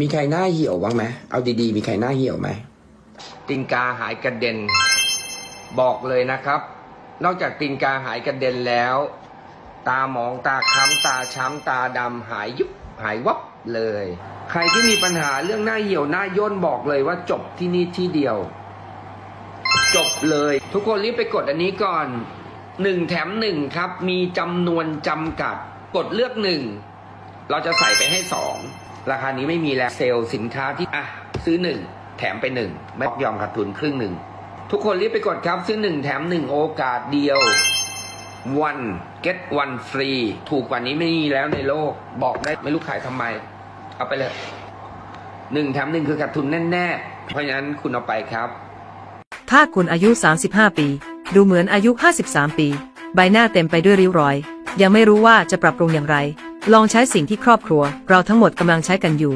มีใครหน้าเหี่ยวบ้างไหมเอาดีๆ มีใครหน้าเหี่ยวไหมตินกาหายกระเด็น บอกเลยนะครับ นอกจากตินกาหายกระเด็นแล้ว ตาหมองตาค้ำตาช้ำตาดำหายยุบหายวับเลย ใครที่มีปัญหาเรื่องหน้าเหี่ยวหน้าย่นบอกเลยว่าจบที่นี่ที่เดียว จบเลย ทุกคนรีบไปกดอันนี้ก่อนหนึ่งแถมหนึ่งครับ มีจำนวนจำกัด กดเลือกหนึ่ง เราจะใส่ไปให้สองราคานี้ไม่มีแล้วเซลล์สินค้าที่อะซื้อหนึ่งแถมไปหนึ่งไม่ยอมขาดทุนครึ่งหนึ่ง ทุกคนรีบไปกดครับซื้อหนึ่งแถมหนึ่งโอกาสเดียว one get one free ถูกกว่านี้ไม่มีแล้วในโลก บอกได้ไม่รู้ขายทำไม เอาไปเลยหนึ่งแถมหนึ่งคือขาดทุนแน่ๆ เพราะฉะนั้นคุณเอาไปครับ ถ้าคุณอายุ 35 ปี ดูเหมือนอายุ 53 ปี ใบหน้าเต็มไปด้วยริ้วรอย ยังไม่รู้ว่าจะปรับปรุงอย่างไร ลองใช้สิ่งที่ครอบครัว เราทั้งหมดกำลังใช้กันอยู่